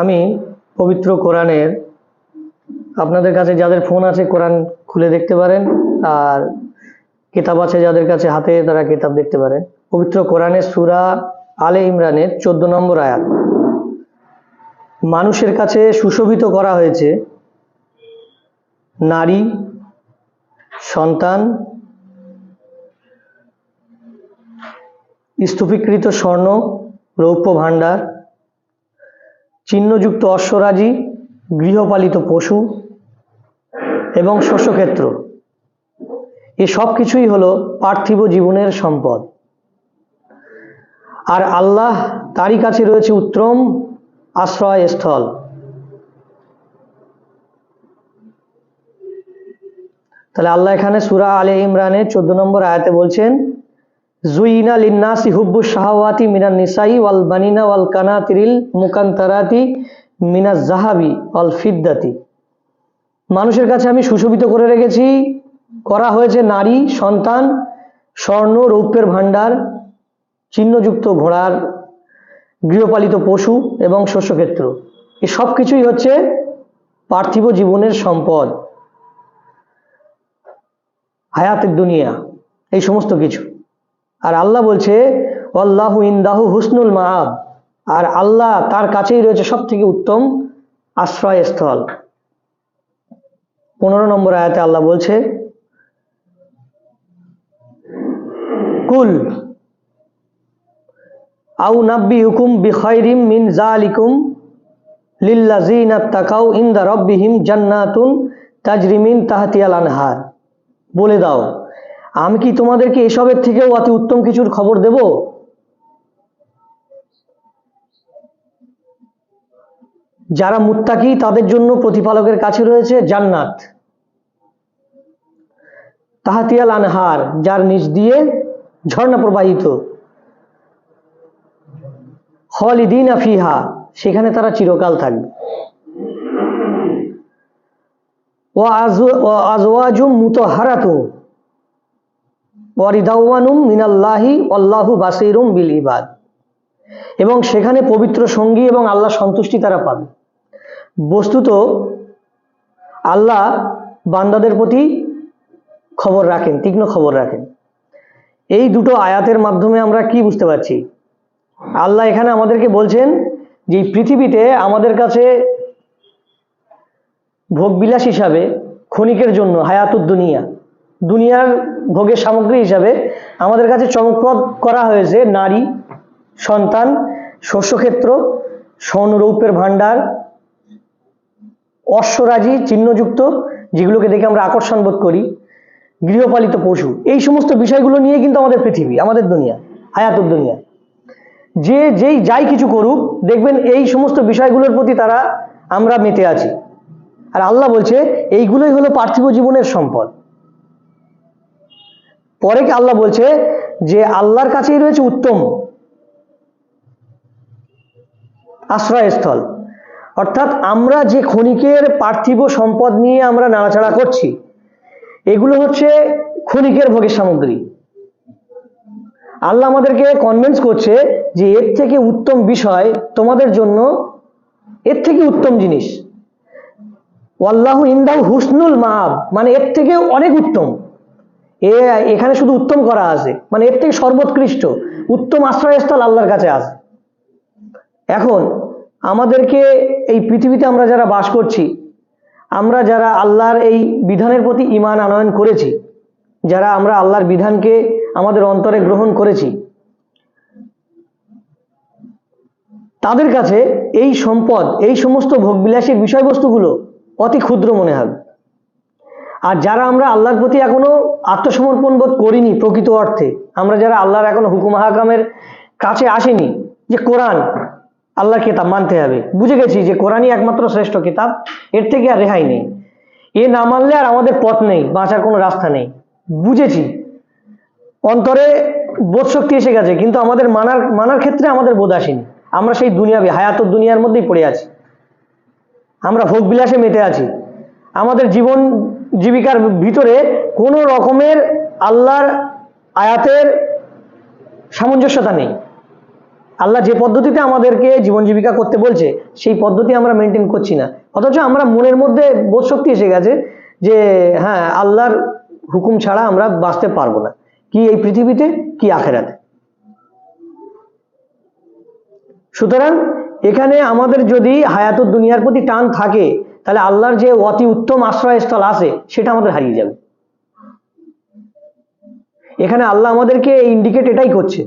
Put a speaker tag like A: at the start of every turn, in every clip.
A: আমি পবিত্র কোরআনের, আপনাদের কাছে যাদের ফোন আছে কোরআন খুলে দেখতে পারেন, আর কিতাব আছে যাদের কাছে হাতে তারা কিতাব দেখতে পারেন। পবিত্র কোরআনের সূরা আলে ইমরানের চোদ্দ নম্বর আয়াত। মানুষের কাছে সুশোভিত করা হয়েছে নারী, সন্তান, স্তূপীকৃত স্বর্ণ, রৌপ্য ভাণ্ডার চিহ্নযুক্ত অশ্বরাজি, গৃহপালিত পশু এবং শস্যক্ষেত্র। এ সব কিছুই হলো পার্থিব জীবনের সম্পদ। আর আল্লাহ তারই কাছে রয়েছে উত্তম আশ্রয়স্থল। তাহলে আল্লাহ এখানে সুরা আলে ইমরানের চোদ্দ নম্বর আয়াতে বলছেন জুইনা লিন্নাসি হুব্বু শাহওয়াতি মিনান নিসাই ওয়াল বানিনা ওয়াল কানাতিরিল মুকান্তারাতি মিনাজ জাহাবি ওয়াল ফিদ্দাতি। মানুষের কাছে আমি সুশোভিত করে রেখেছি, করা হয়েছে নারী, সন্তান, স্বর্ণ, রৌপ্যের ভাণ্ডার, চিহ্নযুক্ত ঘোড়ার, গৃহপালিত পশু এবং শস্যক্ষেত্র। এই সব কিছুই হচ্ছে পার্থিব জীবনের সম্পদ। হায়াতের দুনিয়া এই সমস্ত কিছু। আর আল্লাহ বলছে আল্লাহু ইন্দাহু হুসনুল মাআব। আর আল্লাহ তার কাছেই রয়েছে সব থেকে উত্তম আশ্রয়স্থল। পনেরো নম্বর আয়াতে আল্লাহ বলছে, কুল আউ নাব্বি হুকুম বিখয়রিম মিন জালিকুম লিল্লাযিনা তাকাউ ইনদা রাব্বিহিম জান্নাতুন তাজরিমিন তাহতিয়াল আনহার। বলে দাও আমি কি তোমাদেরকে এসবের থেকেও অতি উত্তম কিছুর খবর দেব? যারা মুত্তাকি, তাদের জন্য প্রতিপালকের কাছে রয়েছে জান্নাত। তাহাতিয়াল আনহার, যার নিচ দিয়ে ঝর্ণা প্রবাহিত। খালিদিন আফিহা সেখানে তারা চিরকাল থাকবে। ও আজওয়াজুম মুতহারাতুম ওয়ারিদাওয়ানুম মিনাল্লাহি আল্লাহু বাসিরুম বিল ইবাদ। এবং সেখানে পবিত্র সঙ্গী এবং আল্লাহ সন্তুষ্টি তারা পাবে। বস্তুত আল্লাহ বান্দাদের প্রতি খবর রাখেন, তীক্ষ্ণ খবর রাখেন। এই দুটো আয়াতের মাধ্যমে আমরা কি বুঝতে পারছি? আল্লাহ এখানে আমাদেরকে বলছেন যে পৃথিবীতে আমাদের কাছে ভোগবিলাস হিসাবে ক্ষণিকের জন্য হায়াতুদ দুনিয়া দুনিয়ার ভোগের সামগ্রী হিসাবে আমাদের কাছে চমকপ্রদ করা হয়েছে নারী, সন্তান, শস্যক্ষেত্র, স্বর্ণরৌপ্যের ভাণ্ডার, অশ্বরাজি, চিহ্নযুক্ত, যেগুলোকে দেখে আমরা আকর্ষণ বোধ করি, গৃহপালিত পশু। এই সমস্ত বিষয়গুলো নিয়ে কিন্তু আমাদের পৃথিবী, আমাদের দুনিয়া হায়াতুর দুনিয়া। যে যেই যাই কিছু করুক, দেখবেন এই সমস্ত বিষয়গুলোর প্রতি তারা আমরা মেতে আছি। আর আল্লাহ বলছে, এইগুলোই হলো পার্থিব জীবনের সম্পদ। পরে কি আল্লাহ বলছে যে আল্লাহর কাছেই রয়েছে উত্তম? আশ্রয়স্থল। অর্থাৎ আমরা যে ক্ষণিকের পার্থিব সম্পদ নিয়ে আমরা নাড়াচাড়া করছি, এগুলো হচ্ছে ক্ষণিকের ভোগের সামগ্রী। আল্লাহ আমাদেরকে কনভিন্স করছে যে এর থেকে উত্তম বিষয় তোমাদের জন্য, এর থেকে উত্তম জিনিস। ওয়াল্লাহু ইন্দাহু হুসনুল মাহাব মানে এর থেকে অনেক উত্তম। এ এখানে শুধু উত্তম করা আছে। মানে এর থেকে সর্বোৎকৃষ্ট, উত্তম আশ্রয়স্থল আল্লাহর কাছে আছে। এখন আমাদেরকে এই পৃথিবীতে আমরা যারা বাস করছি, আমরা যারা আল্লাহর এই বিধানের প্রতি ইমান আনয়ন করেছি, যারা আমরা আল্লাহর বিধানকে আমাদের অন্তরে গ্রহণ করেছি, তাদের কাছে এই সম্পদ, এই সমস্ত ভোগবিলাসের বিষয়বস্তুগুলো অতি ক্ষুদ্র মনে হবে। আর যারা আমরা আল্লাহর প্রতি এখনও আত্মসমর্পণ বোধ করিনি প্রকৃত অর্থে, আমরা যারা আল্লাহর এখনও হুকুম হাকামের কাছে আসেনি, যে কোরআন আল্লাহর কিতাব মানতে হবে। বুঝে গেছি যে কোরআনই একমাত্র শ্রেষ্ঠ কিতাব, এর থেকে আর রেহাই নেই। এ না মানলে আর আমাদের পথ নেই, বাঁচার কোনো রাস্তা নেই। বুঝেছি। অন্তরে বোধ শক্তি এসে গেছে, কিন্তু আমাদের মানার মানার ক্ষেত্রে আমাদের বোধ আসেনি। আমরা সেই দুনিয়াবি হায়াতর দুনিয়ার মধ্যেই পড়ে আছি। আমরা ভোগ বিলাসে মেতে আছি। আমাদের জীবন জীবিকার ভিতরে কোনো রকমের আল্লাহর আয়াতের সামঞ্জস্যতা নেই। আল্লাহ যে পদ্ধতিতে আমাদেরকে জীবন জীবিকা করতে বলছে, সেই পদ্ধতি আমরা মেনটেন করছি না। অথচ আমরা মনের মধ্যে বোধ শক্তি এসে গেছে যে হ্যাঁ আল্লাহর হুকুম ছাড়া আমরা বাঁচতে পারব না। কি এই পৃথিবীতে, কি আখেরাতে। সুতরাং এখানে আমাদের যদি হায়াতুর দুনিয়ার প্রতি টান থাকে তাহলে আল্লাহর যে অতি উত্তম আশ্রয়স্থল আছে, সেটা আমাদের হারিয়ে যাবে। এখানে আল্লাহ আমাদেরকে ইন্ডিকেট এটাই করছে।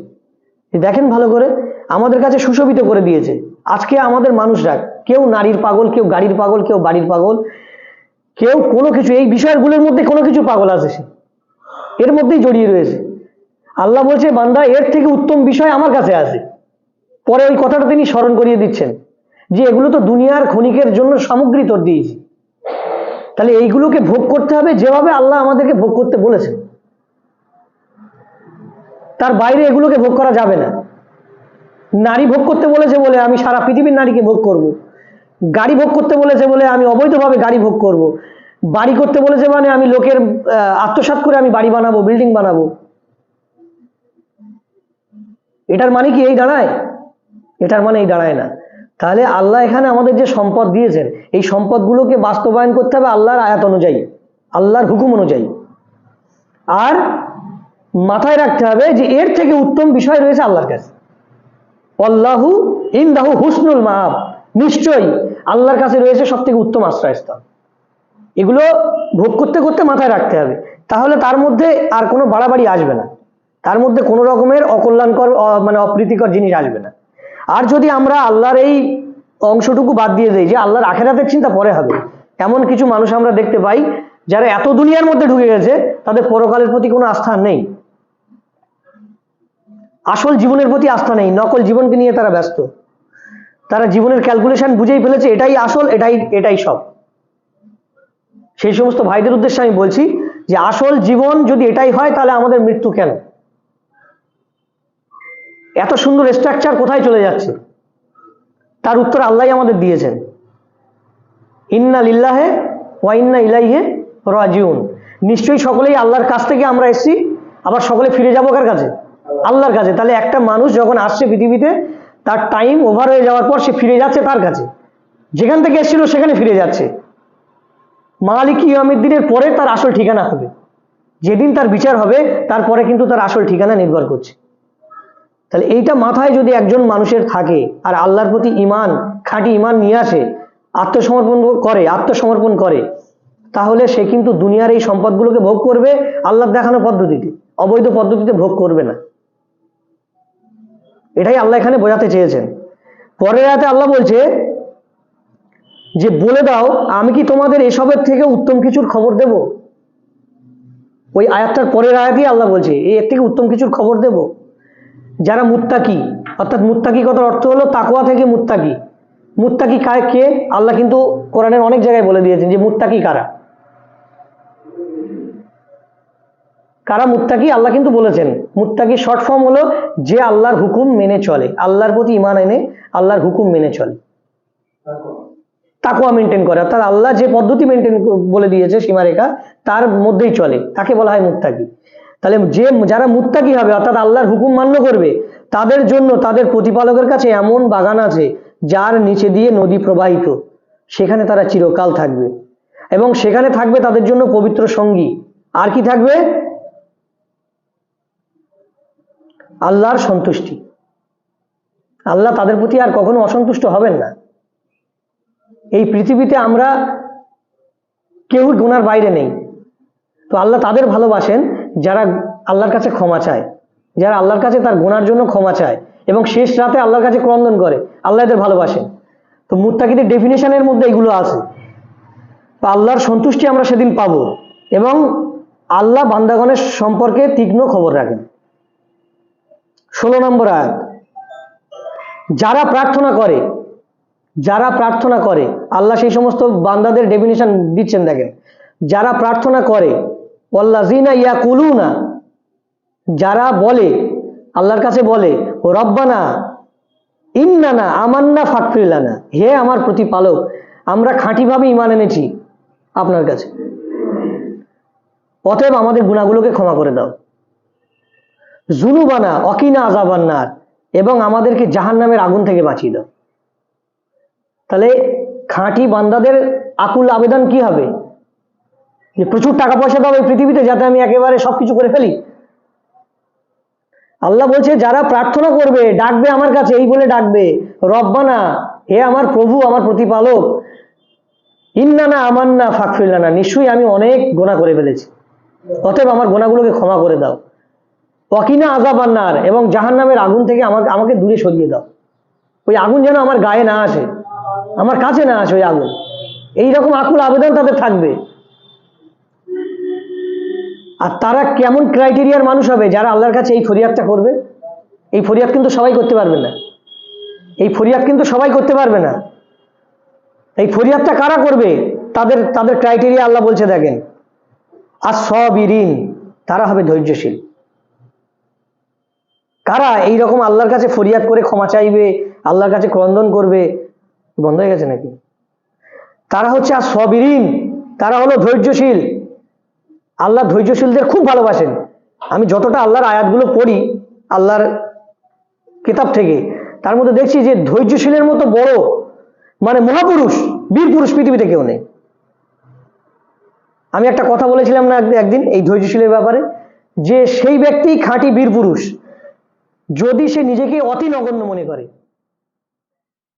A: দেখেন ভালো করে, আমাদের কাছে সুশোভিত করে দিয়েছে। আজকে আমাদের মানুষরা, কেউ নারীর পাগল, কেউ গাড়ির পাগল, কেউ বাড়ির পাগল, কেউ কোনো কিছু, এই বিষয়গুলোর মধ্যে কোনো কিছু পাগল আছে সে। এর মধ্যেই জড়িয়ে রয়েছে। আল্লাহ বলছে, বান্দা, এর থেকে উত্তম বিষয় আমার কাছে আছে। পরে ওই কথাটা তিনি স্মরণ করিয়ে দিচ্ছেন। যে এগুলো তো দুনিয়ার ক্ষণিকের জন্য সামগ্রী তোর দিয়েছি। তাহলে এইগুলোকে ভোগ করতে হবে যেভাবে আল্লাহ আমাদেরকে ভোগ করতে বলেছেন। তার বাইরে এগুলোকে ভোগ করা যাবে না। নারী ভোগ করতে বলেছে বলে আমি সারা পৃথিবীর নারীকে ভোগ করব। গাড়ি ভোগ করতে বলেছে বলে আমি অবৈধভাবে গাড়ি ভোগ করব। বাড়ি করতে বলেছে মানে আমি লোকের আহ, আত্মসাৎ করে আমি বাড়ি বানাবো বিল্ডিং বানাবো। এটার মানে কি এই দাঁড়ায়? এটার মানে এই দাঁড়ায় না। তাহলে আল্লাহ এখানে আমাদের যে সম্পদ দিয়েছেন, এই সম্পদগুলোকে বাস্তবায়ন করতে হবে আল্লাহর আয়াত অনুযায়ী, আল্লাহর হুকুম অনুযায়ী। আর মাথায় রাখতে হবে যে এর থেকে উত্তম বিষয় রয়েছে আল্লাহর কাছে। অল্লাহু ইন্দাহু হুসনুল মাহাব নিশ্চয়ই আল্লাহর কাছে রয়েছে সব থেকে উত্তম আশ্রয়স্থল। এগুলো ভোগ করতে করতে মাথায় রাখতে হবে। তাহলে তার মধ্যে আর কোনো বাড়াবাড়ি আসবে না। তার মধ্যে কোনো রকমের অকল্যাণকর মানে অপ্রীতিকর জিনিস আসবে না। আর যদি আমরা আল্লাহর এই অংশটুকু বাদ দিয়ে দেই যে আল্লাহর আখেরাতের চিন্তা পরে হবে, এমন কিছু মানুষ আমরা দেখতে পাই যারা এত দুনিয়ার মধ্যে ঢুকে গেছে, তাদের পরকালের প্রতি কোনো আস্থা নেই। আসল জীবনের প্রতি আস্থা নেই, নকল জীবনকে নিয়ে তারা ব্যস্ত। তারা জীবনের ক্যালকুলেশন বুঝেই ফেলেছে, এটাই আসল, এটাই এটাই সব। সেই সমস্ত ভাইদের উদ্দেশ্যে আমি বলছি যে আসল জীবন যদি এটাই হয়, তাহলে আমাদের মৃত্যু কেন? এত সুন্দর স্ট্রাকচার কোথায় চলে যাচ্ছে? তার উত্তর আল্লাহ আমাদের দিয়েছেন। ইন্না লিল্লাহে ওয়া ইন্না ইলাইহে রাজিউন। নিশ্চয়ই সকলেই আল্লাহর কাছ থেকে আমরা এসেছি, আবার সকলে ফিরে যাব কার কাছে? আল্লাহর কাছে। তাহলে একটা মানুষ যখন আসছে পৃথিবীতে, তার টাইম ওভার হয়ে যাওয়ার পর সে ফিরে যাচ্ছে তার কাছে। যেখান থেকে এসেছিল সেখানে ফিরে যাচ্ছে। মালিক ইয়ামের দিনের পরে তার আসল ঠিকানা হবে। যেদিন তার বিচার হবে, তারপরে কিন্তু তার আসল ঠিকানা নির্ভর করছে। তাহলে এইটা মাথায় যদি একজন মানুষের থাকে আর আল্লাহর প্রতি ইমান খাঁটি ইমান নিয়ে আসে, আত্মসমর্পণ করে আত্মসমর্পণ করে, তাহলে সে কিন্তু দুনিয়ার এই সম্পদগুলোকে ভোগ করবে আল্লাহর দেখানো পদ্ধতিতে। অবৈধ পদ্ধতিতে ভোগ করবে না। এটাই আল্লাহ এখানে বোঝাতে চেয়েছেন। পরের রাতে আল্লাহ বলছে যে, বলে দাও, আমি কি তোমাদের এসবের থেকে উত্তম কিছুর খবর দেব? ওই আয়াতটার পরের আয়াতই আল্লাহ বলছে এর থেকে উত্তম কিছুর খবর দেব? যারা মুত্তাকি, অর্থাৎ মুত্তাকি কথার অর্থ হলো তাকওয়া থেকে মুত্তাকি। মুত্তাকি কায় কে? আল্লাহ কিন্তু কোরআনের অনেক জায়গায় বলে দিয়েছেন যে মুত্তাকি কারা? কারা মুত্তাকি? আল্লাহ কিন্তু বলেছেন, মুত্তাকি শর্ট ফর্ম হলো যে আল্লাহর হুকুম মেনে চলে। আল্লাহর প্রতি ইমান এনে আল্লাহর হুকুম মেনে চলে। তাকুয়া মেনটেন করে, অর্থাৎ আল্লাহ যে পদ্ধতি মেনটেন বলে দিয়েছে সীমারেখা, তার মধ্যেই চলে। তাকে বলা হয় মুত্তাকি। তাহলে যে যারা মুত্তাকি হবে, অর্থাৎ আল্লাহর হুকুম মান্য করবে, তাদের জন্য তাদের প্রতিপালকের কাছে এমন বাগান আছে, যার নিচে দিয়ে নদী প্রবাহিত। সেখানে তারা চিরকাল থাকবে। এবং সেখানে থাকবে তাদের জন্য পবিত্র সঙ্গী। আর কি থাকবে? আল্লাহর সন্তুষ্টি। আল্লাহ তাদের প্রতি আর কখনো অসন্তুষ্ট হবেন না। এই পৃথিবীতে আমরা কেউ গুনার বাইরে নেই। তো আল্লাহ তাদের ভালোবাসেন। যারা আল্লাহর কাছে ক্ষমা চায়, যারা আল্লাহর কাছে তার গোনার জন্য ক্ষমা চায় এবং শেষ রাতে আল্লাহর কাছে ক্রন্দন করে, আল্লাহ এদের ভালোবাসেন। তো মুত্তাকিদের ডেফিনেশনের মধ্যে এগুলো আছে। তো আল্লাহর সন্তুষ্টি আমরা সেদিন পাবো এবং আল্লাহ বান্দাগণের সম্পর্কে তীক্ষ্ণ খবর রাখেন। ষোলো নম্বর আয়াত, যারা প্রার্থনা করে, যারা প্রার্থনা করে, আল্লাহ সেই সমস্ত বান্দাদের ডেফিনেশন দিচ্ছেন দেখেন। যারা প্রার্থনা করে ওয়াল্লাজিনা ইয়া কুলুনা যারা বলে, আল্লাহর কাছে বলে ও রব্বানা, ইন্নানা আমান্না ফাকফিলানা হে আমার প্রতিপালক, আমরা খাঁটিভাবে ইমান এনেছি আপনার কাছে। অতএব আমাদের গুণাগুলোকে ক্ষমা করে দাও। জুনুবানা অকিনা আজাবান্নার এবং আমাদেরকে জাহান্নামের আগুন থেকে বাঁচিয়ে দাও। তাহলে খাঁটি বান্দাদের আকুল আবেদন কি হবে? যে প্রচুর টাকা পয়সা দাও এই পৃথিবীতে যাতে আমি একেবারে সবকিছু করে ফেলি। আল্লাহ বলছে, যারা প্রার্থনা করবে, ডাকবে আমার কাছে, এই বলে ডাকবে, রব্বানা, হে আমার প্রভু, আমার প্রতিপালক, ইন্নানা আমান্না ফাকফিল্লানা নিশ্চয়ই আমি অনেক গোনা করে ফেলেছি। অতএব আমার গোনাগুলোকে ক্ষমা করে দাও। অকিনা আজাব আন্নার এবং জাহান্নামের আগুন থেকে আমাকে আমাকে দূরে সরিয়ে দাও। ওই আগুন যেন আমার গায়ে না আসে, আমার কাছে না আসে ওই আগুন। এইরকম আকুল আবেদন তাদের থাকবে। আর তারা কেমন ক্রাইটেরিয়ার মানুষ হবে যারা আল্লাহর কাছে এই ফরিয়াদটা করবে? এই ফরিয়াদ কিন্তু সবাই করতে পারবে না। এই ফরিয়াদ কিন্তু সবাই করতে পারবে না। এই ফরিয়াদটা কারা করবে? তাদের তাদের ক্রাইটেরিয়া আল্লাহ বলছে দেখেন। আর সবিরিন তারা হবে ধৈর্যশীল। কারা এই রকম আল্লাহর কাছে ফরিয়াদ করে ক্ষমা চাইবে, আল্লাহর কাছে ক্রন্দন করবে, বন্ধ হয়ে গেছে নাকি? তারা হচ্ছে আর সবিরিন তারা হলো ধৈর্যশীল। আল্লাহ ধৈর্যশীলদের খুব ভালোবাসেন। আমি যতটা আল্লাহর আয়াতগুলো পড়ি, আল্লাহর কিতাব থেকে, তার মধ্যে দেখছি যে ধৈর্যশীলের মতো বড় মানে মহাপুরুষ, বীর পুরুষ পৃথিবীতে কেউ নেই। আমি একটা কথা বলেছিলাম না এক- একদিন এই ধৈর্যশীলের ব্যাপারে, যে সেই ব্যক্তি খাঁটি বীর পুরুষ, যদি সে নিজেকে অতি নগণ্য মনে করে